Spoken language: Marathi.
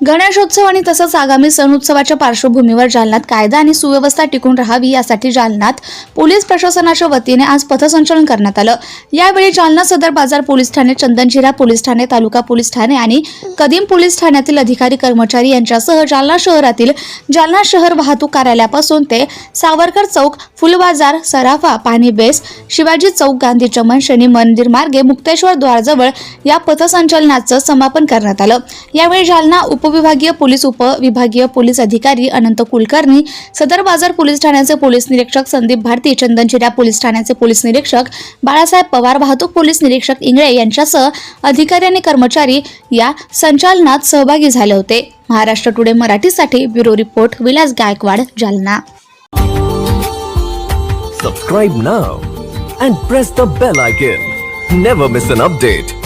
गणेशोत्सव आणि तसंच आगामी सण उत्सवाच्या पार्श्वभूमीवर जालन्यात कायदा आणि सुव्यवस्था टिकून राहावी यासाठी जालन्यात पोलीस प्रशासनाच्या वतीने आज पथसंचलन करण्यात आलं. यावेळी जालना सदर बाजार पोलीस ठाणे चंदनशिरा पोलीस ठाणे तालुका पोलीस ठाणे आणि कदीम पोलीस ठाण्यातील अधिकारी कर्मचारी यांच्यासह जालना शहरातील जालना शहर वाहतूक कार्यालयापासून ते सावरकर चौक फुलबाजार सराफा पाणी बेस शिवाजी चौक गांधी चमन शनी मंदिर मार्गे मुक्तेश्वर द्वारजवळ या पथसंचलनाचं समापन करण्यात आलं. यावेळी जालना उप उपविभागीय पोलीस उपविभागीय पोलीस अधिकारी अनंत कुलकर्णी सदर बाजार पोलीस ठाण्याचे पोलीस निरीक्षक संदीप भारती चंदनचिरा पोलीस ठाण्याचे पोलीस निरीक्षक बाळासाहेब पवार वाहतूक पोलीस निरीक्षक इंगळे यांच्यासह अधिकारी आणि कर्मचारी या संचालनात सहभागी झाले होते महाराष्ट्र टुडे मराठीसाठी bureau report Vilas Gaikwad Jalna Subscribe now and press the bell icon. Never miss an update.